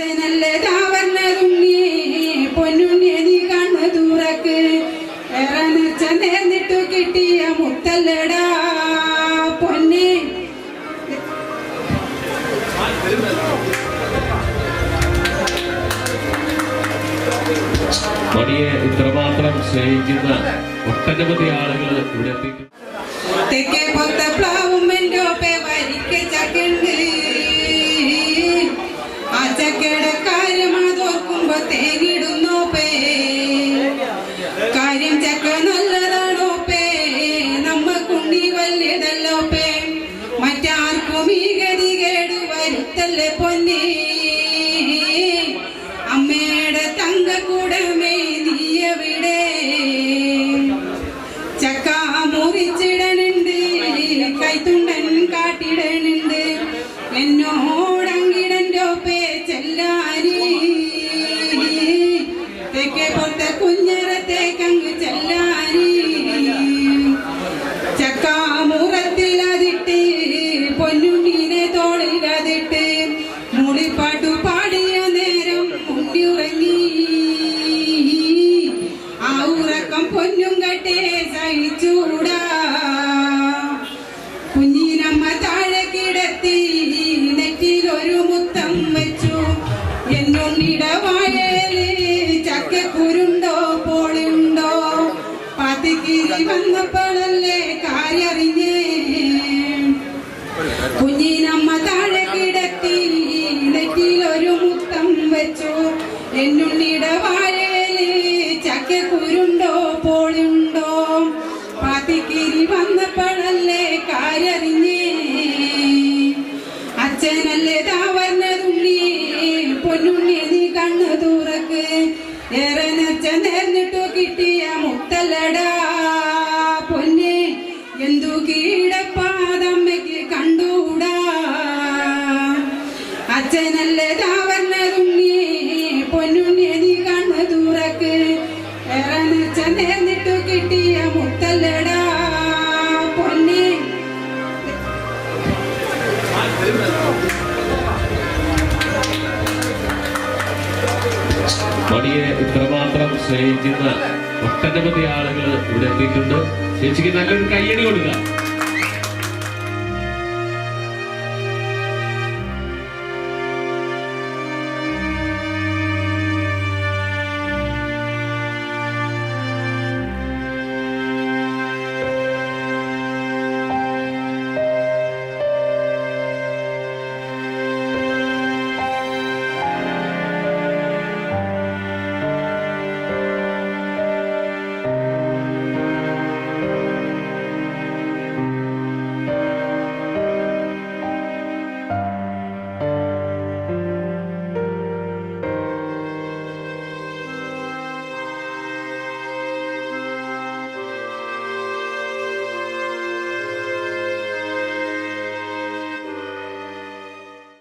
അച്ഛനല്ലേ താവർന്നതുണ്ണി പൊന്നുണ്ണി നീ കണ്ണു തുറക്ക്. ഏറെ നേർന്നിട്ടു കിട്ടിയ മുത്തല്ലടാ. പൊന്നെ. മണിയെ ഇത്രമാത്രം സ്നേഹിക്കുന്ന ഒട്ടനവധി ആളുകൾ ഇവിടെ തെക്കേ പൊത്ത പ്ലാവും വരുത്തല്ലേ പൊന്നേ. അമ്മയുടെ തങ്കക്കൂടമേ നീ എവിടെ ചക്ക മുറിച്ചിടനുണ്ട് കൈത്തുണ്ടൻ കുഞ്ഞിനമ്മ താഴെ കിടത്തി നെറ്റിൽ ഒരു മുത്തം വെച്ചു. എന്നുണ്ണിട വാഴയിൽ ചക്കക്കുരുണ്ടോ പോളുണ്ടോ? പാത്തിക്കിരി വന്നപ്പോഴല്ലേ കാര്യറിഞ്ഞേ. കുഞ്ഞിനമ്മ താഴെ കിടത്തി നെറ്റിൽ ഒരു മുത്തം വെച്ചു. എന്നുണ്ണിയുടെ വാഴയിൽ ചക്കക്കുരുണ്ടോ പോളുണ്ടോ? പാത്തിക്കിരി വന്നപ്പോഴല്ലേ കാര്യറിഞ്ഞേ? അച്ഛനല്ലേ താവർന്നതുണ്ണി പൊന്നുണ്ണി നീ കണ്ണു തൂറക്ക്. ഏറെ നെച്ച നേർന്നിട്ടു കിട്ടിയ മുത്തല്ലടാ പൊന്നെ എന്തു കീടപ്പാതമ്മയ്ക്ക് നേർന്നിട്ടു കിട്ടിയ മുത്തല്ലടാ പൊന്നി. മണിയെ ഇത്രമാത്രം സ്നേഹിക്കുന്ന ഒട്ടനവധി ആളുകൾ ഇവിടെ എത്തിയിട്ടുണ്ട്. ചേച്ചിക്ക് നല്ലൊരു കയ്യടി കൊടുക്കുക